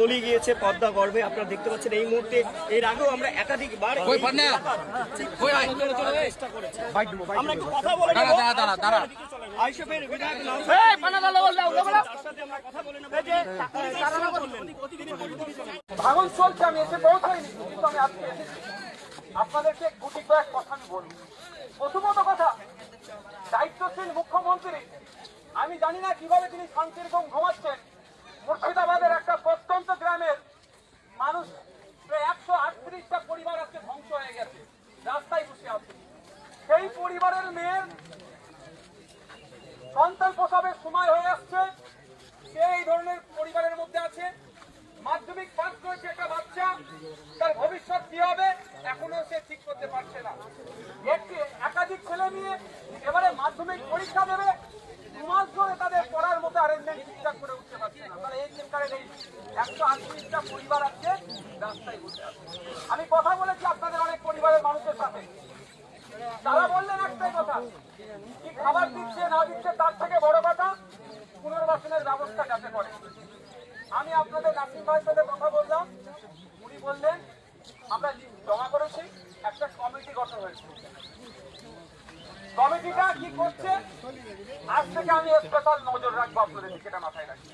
তলিয়ে গিয়েছে পদ্মা গর্ভে। আপনারা দেখতে পাচ্ছেন এই মুহূর্তে এর আগেও আমরা একাধিকবার এই চেষ্টা করেছি। আমরা একটু কথা বলে বিধায়ক নাম- তার সাথে আমরা কথা বলে ভাঙন চলছে আমি এসে পৌঁছাইনি কিন্তু আমি আজকে আপনাদেরকে গুটি কয়েক কথা আমি বলব প্রথমত কথা দায়িত্বশীল মুখ্যমন্ত্রী আমি জানি না কীভাবে তিনি শান্তির ঘুম ঘুমাচ্ছেন। মুর্শিদাবাদের একটা প্রত্যন্ত গ্রামের মানুষ প্রায় একশো আটত্রিশটা পরিবার আজকে ধ্বংস হয়ে গেছে রাস্তায় বসে আছে। সেই পরিবারের মেয়ের সন্তান প্রসবের সময় হয়ে আসছে। সে এই ধরনের পরিবারের মধ্যে আছে। মাধ্যমিক পাস করেছে একটা বাচ্চা। তার ভবিষ্যৎ কি হবে, এখনও সে ঠিক করতে পারছে না। একটি একাধিক ছেলে নিয়ে এবারে মাধ্যমিক পরীক্ষা দেবে। দু মাস ধরে তাদের পড়ার মতো অ্যারেঞ্জমেন্ট ঠিকঠাক করে উঠতে পারছে না তাহলে এই চিন্তায় নেই একশো আটত্রিশটা পরিবার আছে, রাস্তায় আছে। আমি কথা বলেছি আপনাদের অনেক পরিবারের মানুষের সাথে। তারা বললেন একটাই কথা, কি খাবার দিচ্ছে, না দিচ্ছে, তার থেকে বড় কথা, পুনর্বাসনের ব্যবস্থা যাতে করে। আমি আপনাদের নাসিম ভাইয়ের সাথে কথা বললাম, উনি বললেন, আমরা জমা করেছি, একটা কমিটি গঠন হয়েছে। কমিটিটা কি করছে? আজ থেকে আমি স্পেশাল নজর রাখব আপনাদের দিকে মাথায় রাখি।